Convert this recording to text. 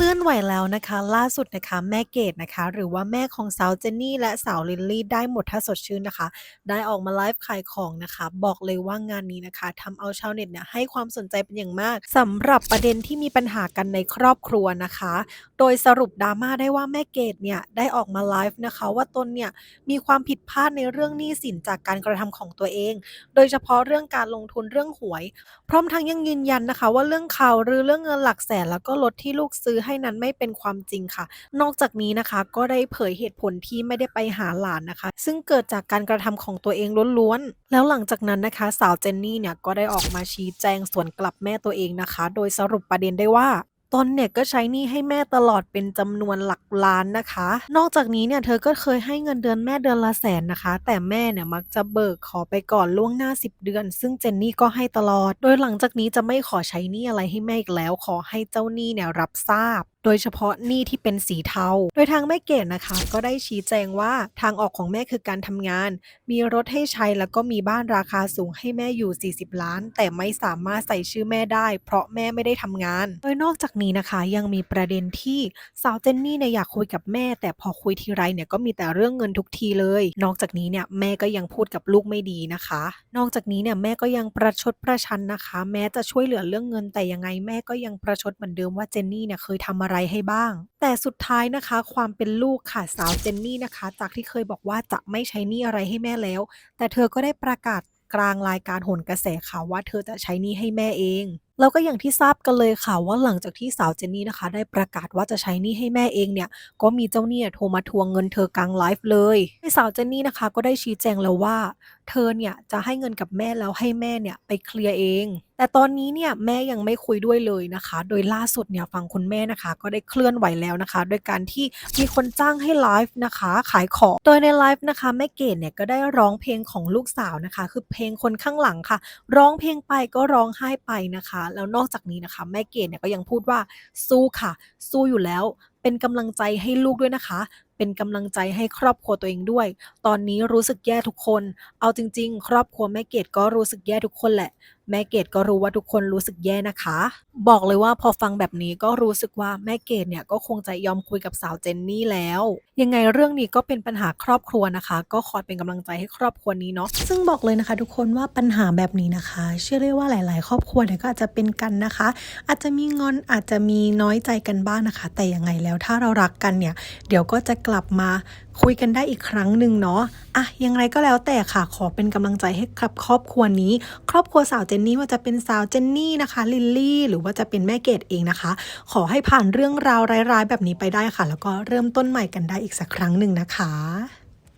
ลื่อนไหวแล้วนะคะ ล่าสุดนะคะแม่เกดนะคะ หรือว่าแม่ของสาวเจนนี่และสาวลิลลี่ได้หมดถ้าสดชื่นนะคะ ได้ออกมาไลฟ์ขายของนะคะ บอกเลยว่างานนี้นะคะทำเอาชาวเน็ตเนี่ยให้ความสนใจเป็นอย่างมากสำหรับประเด็นที่มีปัญหากันในครอบครัวนะคะ โดยสรุปดราม่าได้ว่าแม่เกดเนี่ยได้ออกมาไลฟ์นะคะ ว่าตนเนี่ยมีความผิดพลาดในเรื่องหนี้สินจากการกระทำของตัวเอง โดยเฉพาะเรื่องการลงทุนเรื่องหวย พร้อมทั้งยังยืนยันนะคะ ว่าเรื่องข่าวหรือเรื่องเงินหลักแสนแล้วก็รถที่ลูกซื้อให้นั้นไม่เป็นความจริงค่ะ นอกจากนี้นะคะก็ได้เผยเหตุผลที่ไม่ได้ไปหาหลานนะคะ ซึ่งเกิดจากการกระทำของตัวเองล้วนๆ แล้วหลังจากนั้นนะคะ สาวเจนนี่เนี่ยก็ได้ออกมาชี้แจงสวนกลับแม่ตัวเองนะคะ โดยสรุปประเด็นได้ว่า ตนเนี่ยก็ใช้หนี้ให้แม่ตลอดเป็นจำนวนหลักล้านนะคะ นอกจากนี้เนี่ยเธอก็เคยให้เงินเดือนแม่เดือนละแสนนะคะ แต่แม่เนี่ยมักจะเบิกขอไปก่อนล่วงหน้า 10 เดือน ซึ่งเจนนี่ก็ให้ตลอด โดยหลังจากนี้จะไม่ขอใช้หนี้อะไรให้แม่อีกแล้ว ขอให้เจ้าหนี้เนี่ยรับทราบโดยเฉพาะหนี้ที่เป็นสีเทา โดยทางแม่เกดนะคะ ก็ได้ชี้แจงว่าทางออกของแม่คือการทำงาน มีรถให้ใช้แล้วก็มีบ้านราคาสูงให้แม่อยู่ 40 ล้าน แต่ไม่สามารถใส่ชื่อแม่ได้ เพราะแม่ไม่ได้ทำงาน โดยนอกจากนี้นะคะยังมีประเด็นที่สาวเจนนี่เนี่ยอยากคุยกับแม่ แต่พอคุยทีไรเนี่ยก็มีแต่เรื่องเงินทุกทีเลย นอกจากนี้เนี่ยแม่ก็ยังพูดกับลูกไม่ดีนะคะ นอกจากนี้เนี่ยแม่ก็ยังประชดประชันนะคะ แม้จะช่วยเหลือเรื่องเงินแต่ยังไงแม่ก็ยังประชดเหมือนเดิมว่าเจนนี่เนี่ยเคยทำอะไรไรให้บ้าง แต่สุดท้ายนะคะ ความเป็นลูกค่ะสาวเจนนี่นะคะ จากที่เคยบอกว่าจะไม่ใช้หนี้อะไรให้แม่แล้ว แต่เธอก็ได้ประกาศกลางรายการโหนกระแสข่าวว่าเธอจะใช้หนี้ให้แม่เอง แล้วก็อย่างที่ทราบกันเลยค่ะว่าหลังจากที่สาวเจนนี่นะคะ ได้ประกาศว่าจะใช้หนี้ให้แม่เองเนี่ย ก็มีเจ้าหนี้โทรมาทวงเงินเธอกลางไลฟ์เลยสาวเจนนี่นะคะ ก็ได้ชี้แจงแล้วว่า เธอเนี่ยจะให้เงินกับแม่แล้วให้แม่เนี่ยไปเคลียร์เอง แต่ตอนนี้เนี่ยแม่ยังไม่คุยด้วยเลยนะคะ โดยล่าสุดเนี่ยฝั่งคุณแม่นะคะ ก็ได้เคลื่อนไหวแล้วนะคะ โดยการที่มีคนจ้างให้ไลฟ์นะคะ ขายของ โดยในไลฟ์นะคะแม่เกดเนี่ยก็ได้ร้องเพลงของลูกสาวนะคะ คือเพลงคนข้างหลังค่ะ ร้องเพลงไปก็ร้องไห้ไปนะคะแล้วนอกจากนี้นะคะแม่เกดเนี่ยก็ยังพูดว่าสู้ค่ะ สู้อยู่แล้ว เป็นกำลังใจให้ลูกด้วยนะคะ เป็นกำลังใจให้ครอบครัวตัวเองด้วย ตอนนี้รู้สึกแย่ทุกคน เอาจริง ๆ ครอบครัวแม่เกดก็รู้สึกแย่ทุกคนแหละ แม่เกดก็รู้ว่าทุกคนรู้สึกแย่นะคะ บอกเลยว่าพอฟังแบบนี้ก็รู้สึกว่าแม่เกดเนี่ยก็คงจะยอมคุยกับสาวเจนนี่แล้ว ยังไงเรื่องนี้ก็เป็นปัญหาครอบครัวนะคะ ก็คอยเป็นกำลังใจให้ครอบครัวนี้เนาะซึ่งบอกเลยนะคะ ทุกคนว่าปัญหาแบบนี้นะคะ เชื่อได้ว่าหลาย ๆ ครอบครัวเนี่ยก็อาจจะเป็นกันนะคะ อาจจะมีงอนอาจจะมีน้อยใจกันบ้างนะคะ แต่ยังไงแล้วถ้าเรารักกันเนี่ย เดี๋ยวก็จะกลับมาคุยกันได้อีกครั้งหนึ่งเนาะอะยังไงก็แล้วแต่ค่ะขอเป็นกำลังใจให้กับครอบครัวนี้ ครอบครัวสาวเจนนี่ว่าจะเป็นสาวเจนนี่นะคะลิลลี่หรือว่าจะเป็นแม่เกดเองนะคะ ขอให้ผ่านเรื่องราวร้ายๆ แบบนี้ไปได้ค่ะ แล้วก็เริ่มต้นใหม่กันได้อีกสักครั้งหนึ่งนะคะ